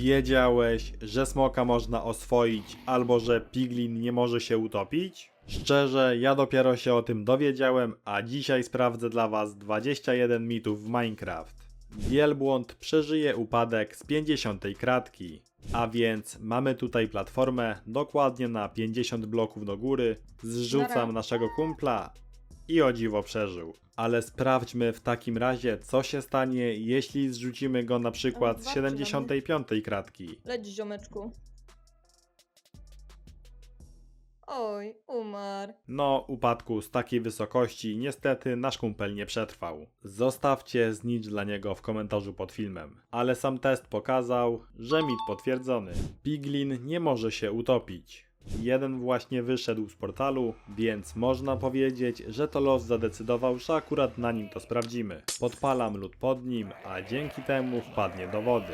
Wiedziałeś, że smoka można oswoić albo że piglin nie może się utopić? Szczerze, ja dopiero się o tym dowiedziałem, a dzisiaj sprawdzę dla was 21 mitów w Minecraft. Wielbłąd przeżyje upadek z 50 kratki. A więc mamy tutaj platformę dokładnie na 50 bloków do góry. Zrzucam naszego kumpla i o dziwo przeżył. Ale sprawdźmy w takim razie, co się stanie, jeśli zrzucimy go na przykład z dwa 75 kratki. Leć, ziomeczku. Oj, umarł. No, upadku z takiej wysokości niestety nasz kumpel nie przetrwał. Zostawcie znicz dla niego w komentarzu pod filmem. Ale sam test pokazał, że mit potwierdzony. Piglin nie może się utopić. Jeden właśnie wyszedł z portalu, więc można powiedzieć, że to los zadecydował, że akurat na nim to sprawdzimy. Podpalam lód pod nim, a dzięki temu wpadnie do wody.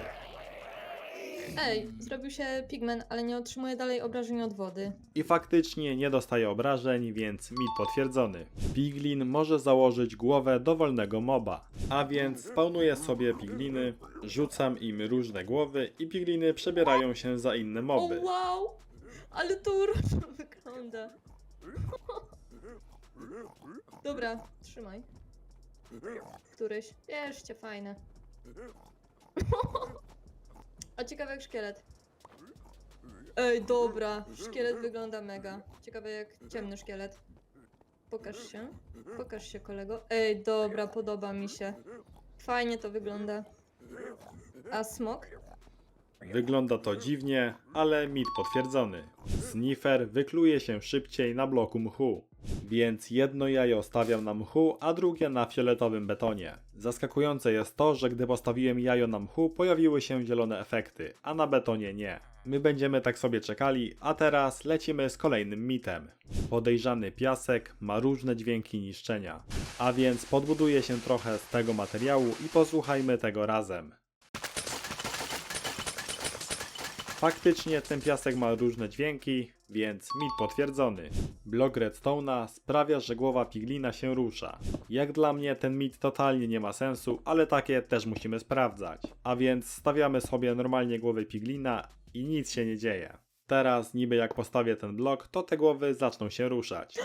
Ej, zrobił się pigment, ale nie otrzymuje dalej obrażeń od wody. I faktycznie nie dostaje obrażeń, więc mit potwierdzony. Piglin może założyć głowę dowolnego moba. A więc spawnuję sobie pigliny, rzucam im różne głowy i pigliny przebierają się za inne O moby. wow! Ale to uroczo wygląda. Dobra, trzymaj. Któryś. Bierzcie, fajne. A ciekawe jak szkielet. Ej, dobra. Szkielet wygląda mega. Ciekawe jak ciemny szkielet. Pokaż się. Pokaż się, kolego. Ej, dobra, podoba mi się. Fajnie to wygląda. A smok? Wygląda to dziwnie, ale mit potwierdzony. Sniffer wykluje się szybciej na bloku mchu, więc jedno jajo stawiam na mchu, a drugie na fioletowym betonie. Zaskakujące jest to, że gdy postawiłem jajo na mchu, pojawiły się zielone efekty, a na betonie nie. My będziemy tak sobie czekali, a teraz lecimy z kolejnym mitem. Podejrzany piasek ma różne dźwięki niszczenia, a więc podbuduję się trochę z tego materiału i posłuchajmy tego razem. Faktycznie ten piasek ma różne dźwięki, więc mit potwierdzony. Blok redstone'a sprawia, że głowa piglina się rusza. Jak dla mnie ten mit totalnie nie ma sensu, ale takie też musimy sprawdzać. A więc stawiamy sobie normalnie głowy piglina i nic się nie dzieje. Teraz niby jak postawię ten blok, to te głowy zaczną się ruszać.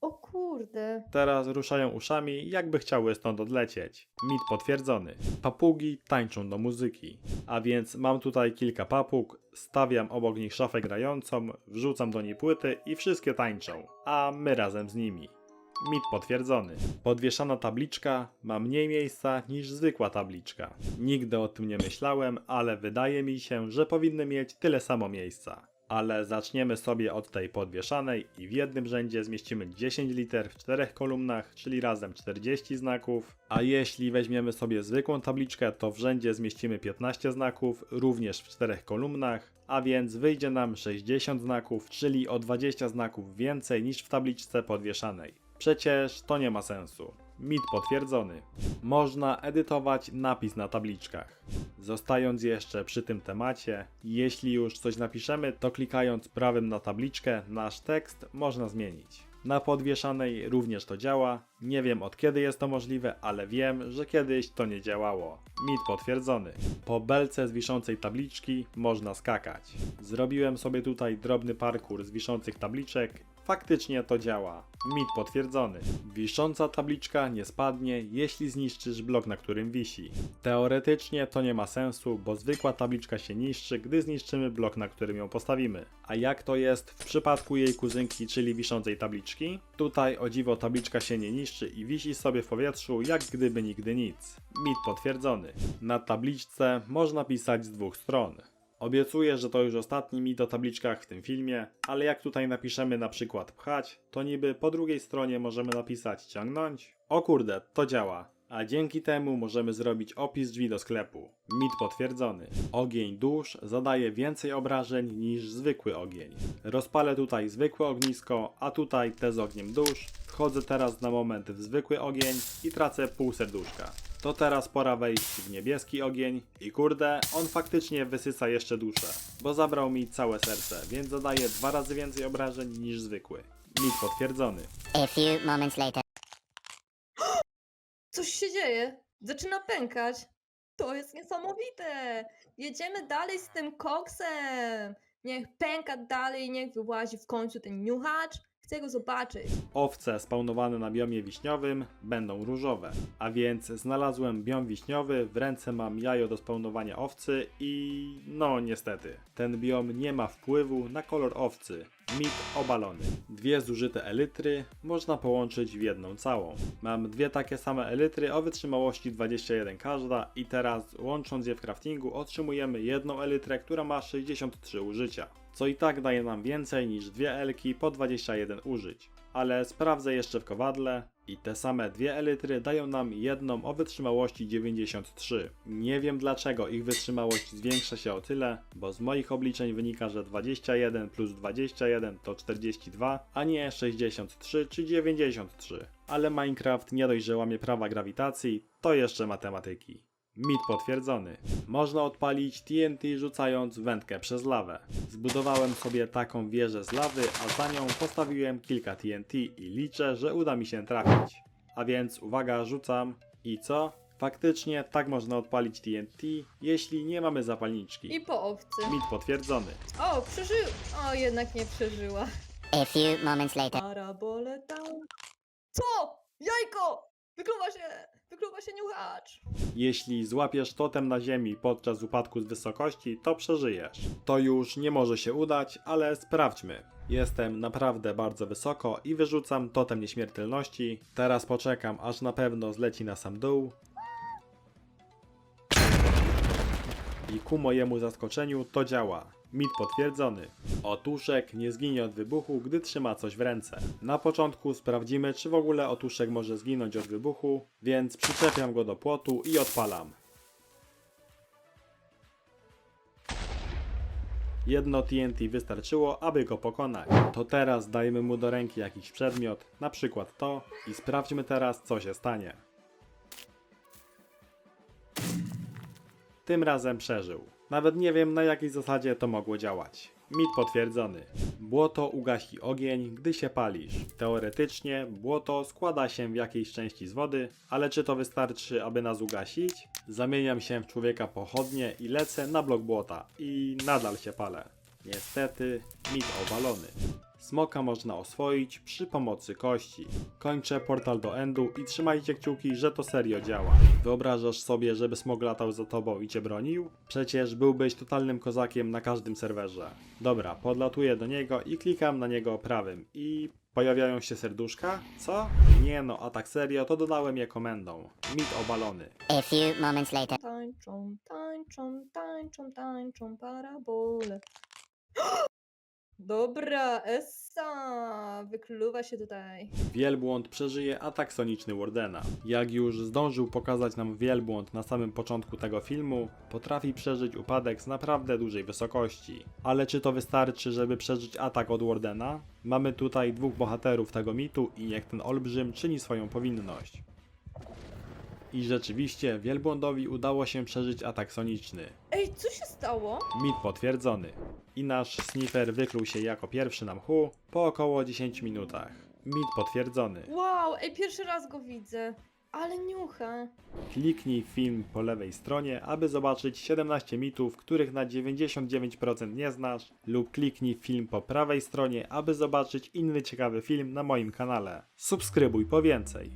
O kurde. Teraz ruszają uszami, jakby chciały stąd odlecieć. Mit potwierdzony. Papugi tańczą do muzyki. A więc mam tutaj kilka papug, stawiam obok nich szafę grającą, wrzucam do niej płyty i wszystkie tańczą, a my razem z nimi. Mit potwierdzony. Podwieszana tabliczka ma mniej miejsca niż zwykła tabliczka. Nigdy o tym nie myślałem, ale wydaje mi się, że powinny mieć tyle samo miejsca. Ale zaczniemy sobie od tej podwieszanej i w jednym rzędzie zmieścimy 10 liter w czterech kolumnach, czyli razem 40 znaków. A jeśli weźmiemy sobie zwykłą tabliczkę, to w rzędzie zmieścimy 15 znaków, również w czterech kolumnach, a więc wyjdzie nam 60 znaków, czyli o 20 znaków więcej niż w tabliczce podwieszanej. Przecież to nie ma sensu. Mit potwierdzony. Można edytować napis na tabliczkach. Zostając jeszcze przy tym temacie, jeśli już coś napiszemy, to klikając prawym na tabliczkę, nasz tekst można zmienić. Na podwieszanej również to działa. Nie wiem od kiedy jest to możliwe, ale wiem, że kiedyś to nie działało. Mit potwierdzony. Po belce z wiszącej tabliczki można skakać. Zrobiłem sobie tutaj drobny parkour z wiszących tabliczek. Faktycznie to działa. Mit potwierdzony. Wisząca tabliczka nie spadnie, jeśli zniszczysz blok, na którym wisi. Teoretycznie to nie ma sensu, bo zwykła tabliczka się niszczy, gdy zniszczymy blok, na którym ją postawimy. A jak to jest w przypadku jej kuzynki, czyli wiszącej tabliczki? Tutaj o dziwo tabliczka się nie niszczy i wisi sobie w powietrzu, jak gdyby nigdy nic. Mit potwierdzony. Na tabliczce można pisać z dwóch stron. Obiecuję, że to już ostatni mit o tabliczkach w tym filmie, ale jak tutaj napiszemy na przykład pchać, to niby po drugiej stronie możemy napisać ciągnąć. O kurde, to działa. A dzięki temu możemy zrobić opis drzwi do sklepu. Mit potwierdzony. Ogień dusz zadaje więcej obrażeń niż zwykły ogień. Rozpalę tutaj zwykłe ognisko, a tutaj te z ogniem dusz. Wchodzę teraz na moment w zwykły ogień i tracę pół serduszka. To teraz pora wejść w niebieski ogień i kurde, on faktycznie wysysa jeszcze duszę, bo zabrał mi całe serce, więc zadaje dwa razy więcej obrażeń niż zwykły. Mit potwierdzony. A few moments later. Coś się dzieje. Zaczyna pękać. To jest niesamowite! Jedziemy dalej z tym koksem! Niech pęka dalej, niech wyłazi w końcu ten niuchacz. Chcę go zobaczyć. Owce spawnowane na biomie wiśniowym będą różowe. A więc znalazłem biom wiśniowy, w ręce mam jajo do spawnowania owcy i no niestety, ten biom nie ma wpływu na kolor owcy. Mit obalony. Dwie zużyte elitry można połączyć w jedną całą. Mam dwie takie same elitry o wytrzymałości 21 każda i teraz łącząc je w craftingu otrzymujemy jedną elitrę, która ma 63 użycia. Co i tak daje nam więcej niż dwie elki po 21 użyć. Ale sprawdzę jeszcze w kowadle i te same dwie elitry dają nam jedną o wytrzymałości 93. Nie wiem dlaczego ich wytrzymałość zwiększa się o tyle, bo z moich obliczeń wynika, że 21 plus 21 to 42, a nie 63 czy 93. Ale Minecraft nie dość, że łamie prawa grawitacji, to jeszcze matematyki. Mit potwierdzony. Można odpalić TNT rzucając wędkę przez lawę. Zbudowałem sobie taką wieżę z lawy, a za nią postawiłem kilka TNT i liczę, że uda mi się trafić. A więc uwaga, rzucam i co? Faktycznie tak można odpalić TNT, jeśli nie mamy zapalniczki. I po owcy. Mit potwierdzony. O, przeżył! O, jednak nie przeżyła. A few moments later. Parabole tam. Co? Jajko! Wykluwa się! Wykluwa się niuchacz! Jeśli złapiesz totem na ziemi podczas upadku z wysokości, to przeżyjesz. To już nie może się udać, ale sprawdźmy. Jestem naprawdę bardzo wysoko i wyrzucam totem nieśmiertelności. Teraz poczekam, aż na pewno zleci na sam dół. I ku mojemu zaskoczeniu to działa. Mit potwierdzony. Otuszek nie zginie od wybuchu, gdy trzyma coś w ręce. Na początku sprawdzimy, czy w ogóle otuszek może zginąć od wybuchu, więc przyczepiam go do płotu i odpalam. Jedno TNT wystarczyło, aby go pokonać. To teraz dajmy mu do ręki jakiś przedmiot, na przykład to, i sprawdźmy teraz, co się stanie. Tym razem przeżył. Nawet nie wiem na jakiej zasadzie to mogło działać. Mit potwierdzony. Błoto ugasi ogień, gdy się palisz. Teoretycznie błoto składa się w jakiejś części z wody, ale czy to wystarczy, aby nas ugasić? Zamieniam się w człowieka pochodnie i lecę na blok błota i nadal się palę. Niestety, mit obalony. Smoka można oswoić przy pomocy kości. Kończę portal do endu i trzymajcie kciuki, że to serio działa. Wyobrażasz sobie, żeby smok latał za tobą i cię bronił? Przecież byłbyś totalnym kozakiem na każdym serwerze. Dobra, podlatuję do niego i klikam na niego prawym i pojawiają się serduszka? Co? Nie no, a tak serio to dodałem je komendą. Mit obalony. A few moments later. Tańczą, tańczą, tańczą, tańczą parabole. Dobra, Essa! Wykluwa się tutaj. Wielbłąd przeżyje atak soniczny Wardena. Jak już zdążył pokazać nam Wielbłąd na samym początku tego filmu, potrafi przeżyć upadek z naprawdę dużej wysokości. Ale czy to wystarczy, żeby przeżyć atak od Wardena? Mamy tutaj dwóch bohaterów tego mitu i niech ten olbrzym czyni swoją powinność. I rzeczywiście Wielbłądowi udało się przeżyć atak soniczny. Ej, co się stało? Mit potwierdzony. I nasz sniffer wykluł się jako pierwszy na mchu po około 10 minutach. Mit potwierdzony. Wow, ej, pierwszy raz go widzę. Ale niucha. Kliknij film po lewej stronie, aby zobaczyć 17 mitów, których na 99% nie znasz, lub kliknij film po prawej stronie, aby zobaczyć inny ciekawy film na moim kanale. Subskrybuj po więcej.